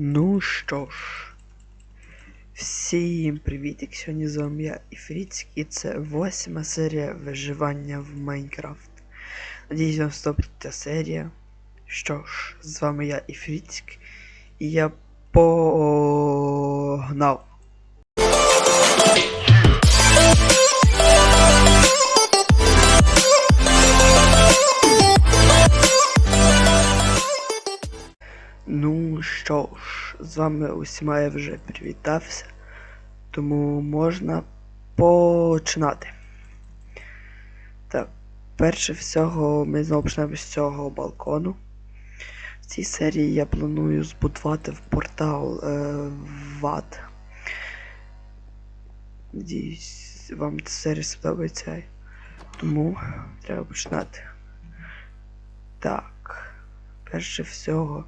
Ну що ж, всім привіт, сьогодні з вами я Іфріцьк, і це восьма серія виживання в Майнкрафт. Надіюсь, вам стопить ця серія. Що ж, з вами я Іфріцьк, і я погнав. З вами усіма я вже привітався, тому можна починати. Так, перше всього ми знову почнемо з цього балкону. В цій серії я планую збудувати в портал е, в ад. Надіюсь, вам ця серія сподобається. Тому треба починати. Так, перше всього.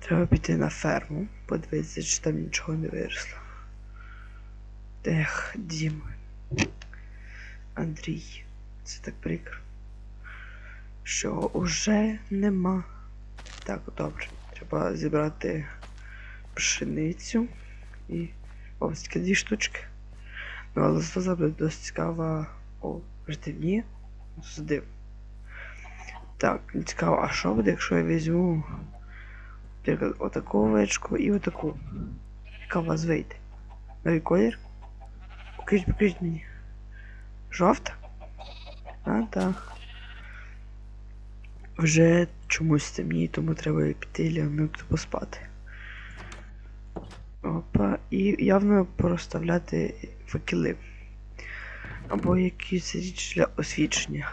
Треба піти на ферму, подивитися, чи там нічого не виросло. Ех, Дім. Андрій. Це так прикро. Що уже нема. Так, добре. Треба зібрати пшеницю і. Ось такі дві штучки. Ну, але зато буде досить цікава. О, ждивні. Здив. Так, цікаво, а що буде, якщо я візьму Наприклад, отаку овечку і отаку. Яка у вас вийде? Новий колір? Покажіть, покажіть мені. Жовта? А, так. Вже чомусь темніє, тому треба піти лягнути поспати. Опа, і явно проставляти факели. Або якісь річ для освічення.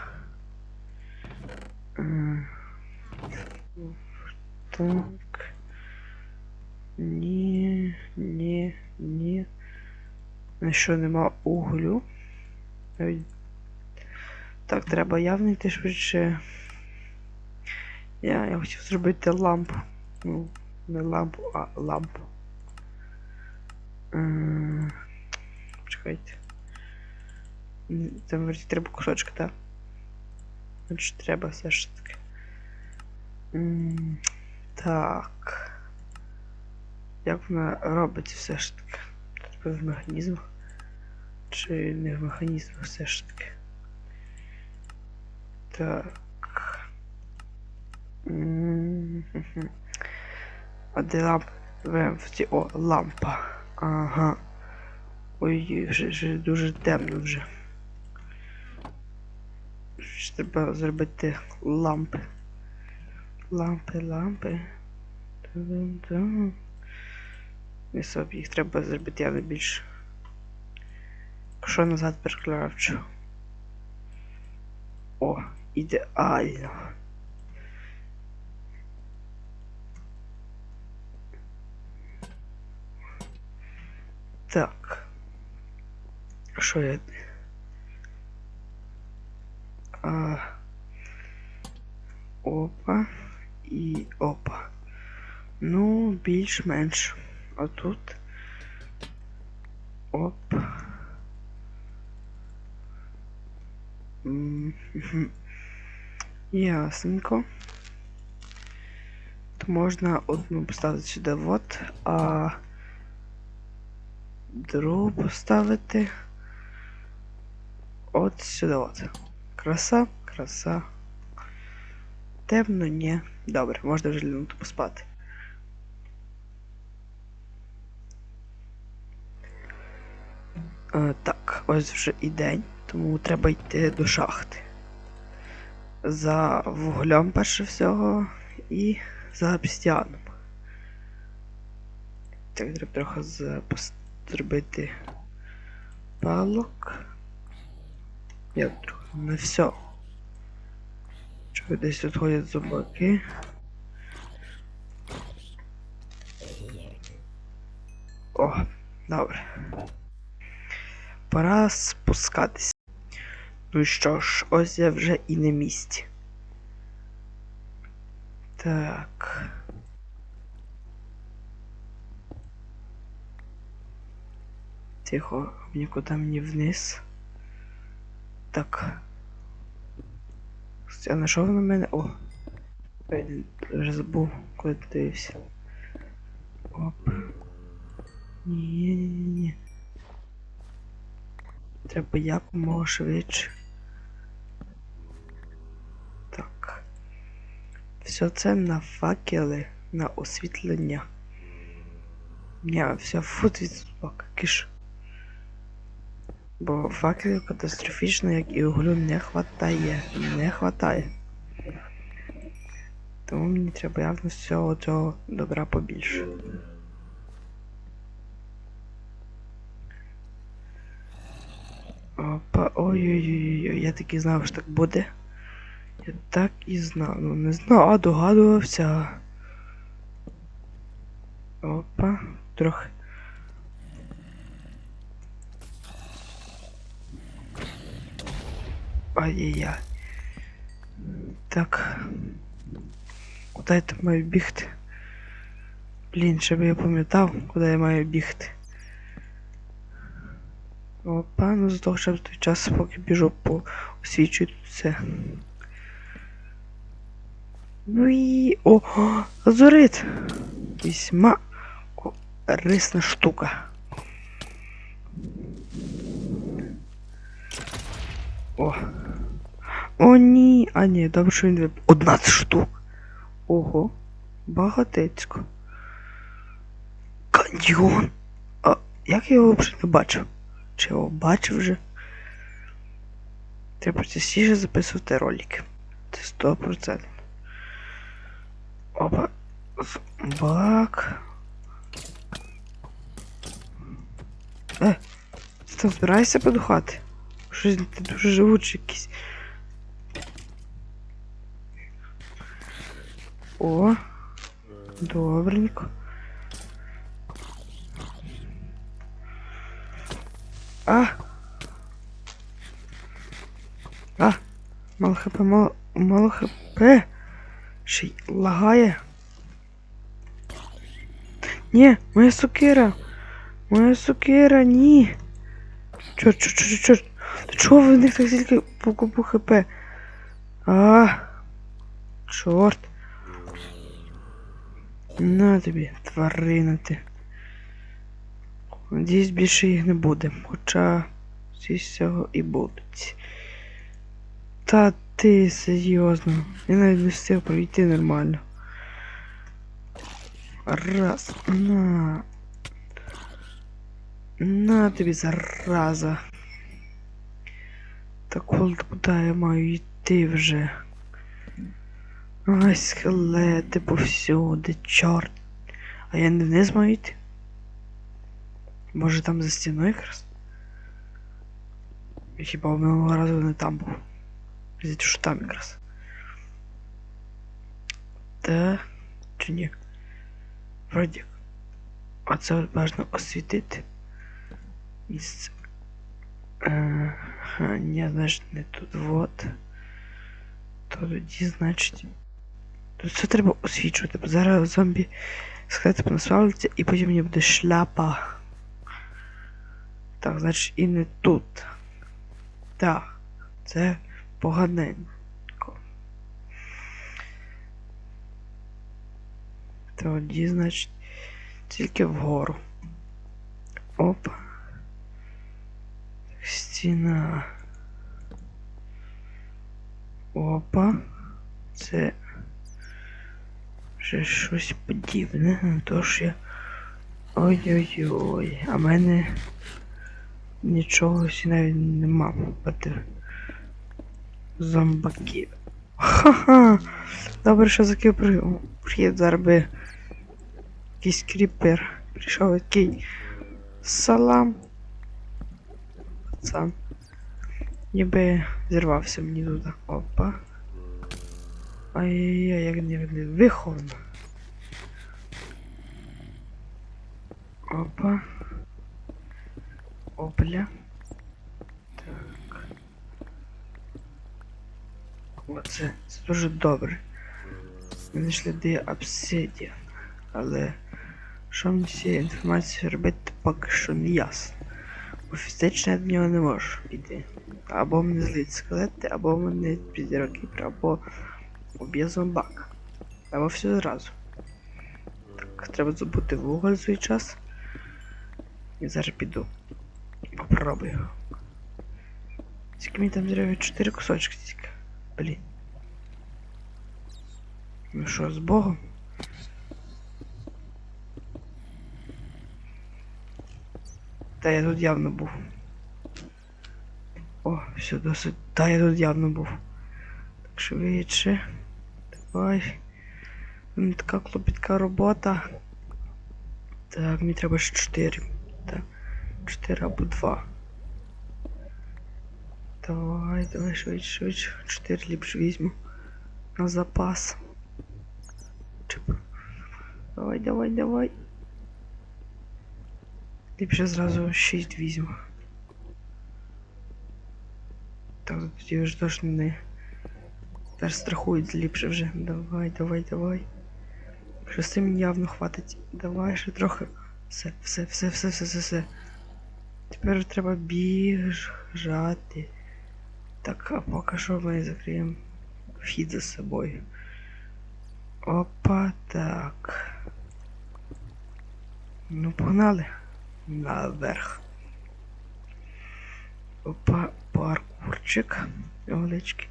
Е, Так. Ні, ні, ні. Що нема углю. Так, треба явно йти швидше. Я, я хотів зробити лампу. Ну, не лампу, а лампу. М, Чекайте. Там вроді треба кусочки, так? Значить треба все ж таки. Так. Як вона робить все ж таки? Треба в механізмах? Чи не в механізмах все ж таки? Так. А де лампа? В ці- О, лампа. Ага. Ой, вже, вже дуже темно вже. Ще Треба зробити лампи. Лампи, лампи. Собі їх треба зробити явно більше. Що назад переключу? О, ідеально. Так. Що я. А... Опа. І опа. Ну, більш-менш. А тут. Оп. Ясненько. То можна одну поставити сюди вот, а другу поставити от сюди от. Краса, краса. Темно, ні. Добре, можна вже лягнути поспати. Е, так, ось вже і день, тому треба йти до шахти. За вуглем перше всього і за обстіаном. Так, треба трохи зробити палок. Я трохи не все. Чого десь тут ходять зубаки. О, добре. Пора спускатись. Ну що ж, ось я вже і на місці. Так. Тихо, нікуди мені вниз. Так. Я знайшов на мене. О! Я вже забув, куди ти дивився. Опа. Ні, ні, ні, ні. Треба якомога швидше. Так. Все це на факели, на освітлення. Ні, все, фут від собака, киш. Бо факелів катастрофічно, як і углю, не хватає. Не хватає. Тому мені треба явно всього цього добра побільше. Опа, ой-ой-ой, я так і знав, що так буде. Я так і знав. Ну не знав, а догадувався. Опа, трохи. Ай-яй-яй. Так. Куди я там маю бігти? Блін, щоб я пам'ятав, куди я маю бігти. Того, щоб той час, поки біжу по освічую тут все. Ну і. О! Лазурит! Весьма корисна штука. О. О, ні. А ні, добре, що він вип... 11 штук. Ого. Багатецько. Каньйон. А як я його взагалі не бачив? Чи його бачив вже? Треба частіше записувати ролики. Це 100%. Опа. Зомбак. Е, ти там збираєшся подухати? Щось ти дуже живучий якийсь. О, добренько. Хп, мало, мало хп. Ще й лагає. Ні, моя сокира. Моя сокира, ні. Чорт, чорт, чорт, чорт. Чого в них так тільки по купу хп? А, чорт. На тобі, тварина ти. Надіюсь, більше їх не буде. Хоча всі з цього і будуть. Та ти серйозно. Я навіть не встиг пройти нормально. Раз. На. На тобі зараза. Так от куди я маю йти вже? Ай, скелети повсюди, чорт. А я не вниз маю йти? Може там за стіною якраз? Хіба минулого разу не там був? Здається, що там якраз. Та чи ні? Вроді. А це от бажано освітити. Місце. Е, а, ні, значить не тут вот. То тоді, значить. Тут все треба освічувати, бо зараз зомбі скелети понасвалюються і потім мені буде шляпа. Так, значить і не тут. Так, це поганенько. Тоді, значить, тільки вгору. Опа. Стіна. Опа. Це вже щось подібне на то, що я. Ой-ой-ой, а мене нічого ще навіть нема зомбаків. Ха-ха! Добре, що закив при... прихід зараз би якийсь кріпер. Прийшов такий салам. Пацан. Ніби зірвався мені туди. Опа. Ай-яй-яй, як не виховано. Опа. Опля. Так. Оце це дуже добре. Ми знайшли де обсидіан. Але що мені цією інформацією робити поки що не ясно. Бо фізично я до нього не можу піти. Або мене злить скелети, або мене піде або уб'є зомбак. Або все зразу. Так, треба забути вуголь свій час. І зараз піду. Попробую. Скільки мені там треба 4 кусочки тільки. Блін. Ну що, з Богом? Та я тут явно був. О, все досить. Та я тут явно був. Так швидше. Давай. М, Така клопітка робота. Так, мені треба ще 4. Так. 4 або 2. Давай, давай, швидше, швидше. 4 ліпше візьму. На запас. Чип. Давай, давай, давай. Ліпше зразу 6 візьму. Так, тоді вже точно не. Теж страхують ліпше вже. Давай, давай, давай. Шести мені явно хватить. Давай ще трохи. Все, все, все, все, все, все, все. Тепер треба біжати. Так, а поки що ми закриємо вхід за собою. Опа, так. Ну, погнали. Наверх. Опа, паркурчик. Невеличкий.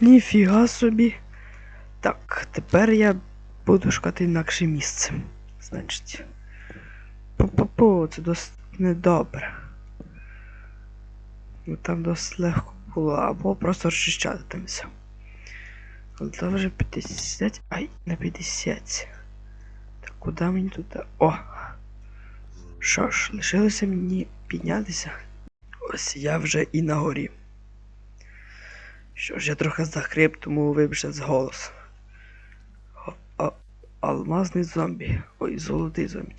Ніфіга собі. Так, тепер я буду шукати інакше місце. Значить. Пу-пу-пу, це досить недобре. Ну там досить легко було, або просто розчищати там все. Але це вже 50. Ай, на 50. Так куди мені туди? О! Що ж, лишилося мені піднятися. Ось я вже і на горі. Що ж, я трохи захрип, тому вибачте з голос. Алмазний зомбі. Ой, золотий зомбі.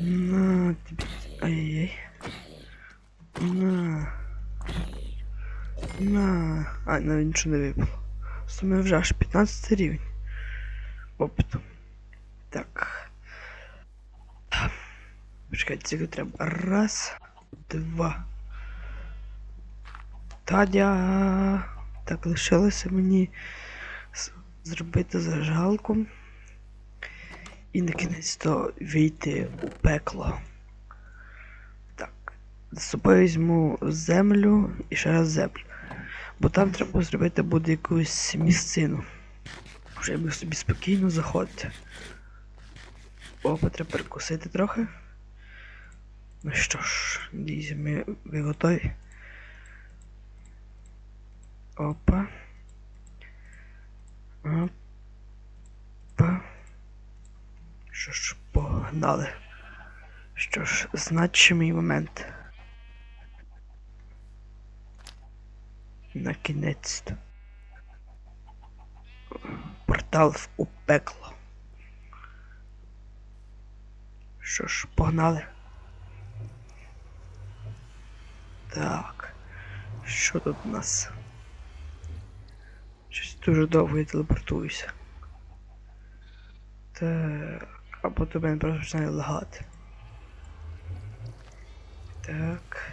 На тобі. Ай-яй. На. На. А, навіть нічого не випало. Суми вже аж 15 рівень. Опиту. Так. Почекайте, цього треба. Раз, два. Тадя. Так, лишилося мені зробити зажалку. І на кінець то вийти у пекло. Так. З собою візьму землю і ще раз землю. Бо там треба зробити буде якусь місцину. Вже я собі спокійно заходити. Опа, треба перекусити трохи. Ну що ж, надіюся, ми ви готові. Опа. Опа. Що ж, погнали. Що ж, значимий момент. На кінець. Портал в- пекло. Що ж, погнали. Так. Що тут у нас? Щось дуже довго я телепортуюся. Так. Або мене просто починає лагати. Так.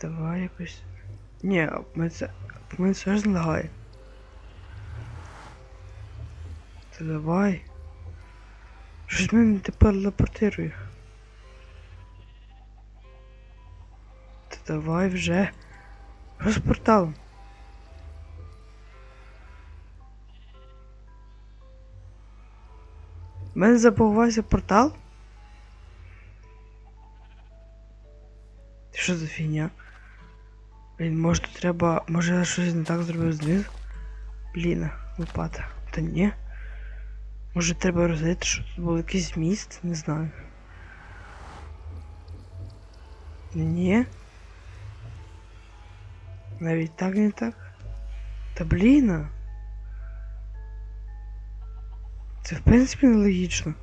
Давай якось. Ні, мене це. Мене ж лагає. Та давай. Щось мене тепер телепортирує. Та давай вже. Що У мене забувався портал? Що за фігня? Блін, може тут треба. Може я щось не так зробив знизу? Блін, лопата. Та ні. Може треба розглядати, що тут був якийсь міст, не знаю. Ні. Навіть так не так. Та блін. Це в принципі нелогічно.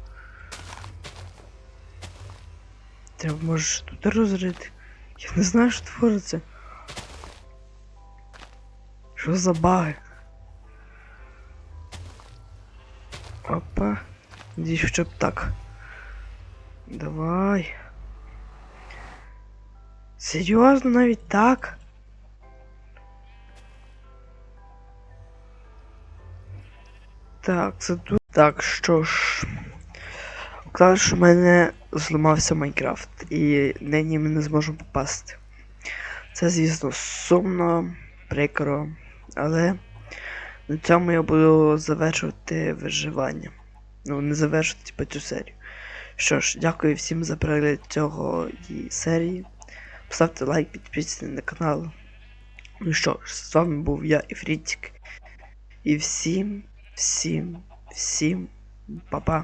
Треба може тут розрити. Я не знаю, що твориться. Що за баги? Опа. Надіюсь, хоча б так. Давай. Серйозно навіть так? Так, це тут. Так, що ж. Що в мене зламався Майнкрафт, і нині ми не зможемо попасти. Це, звісно, сумно, прикро, але на цьому я буду завершувати виживання. Ну, не завершувати типу, цю серію. Що ж, дякую всім за перегляд цього і серії. Поставте лайк, підписуйтесь на канал. Ну що ж, з вами був я, Ефрітік. І всім, всім, всім, па-па.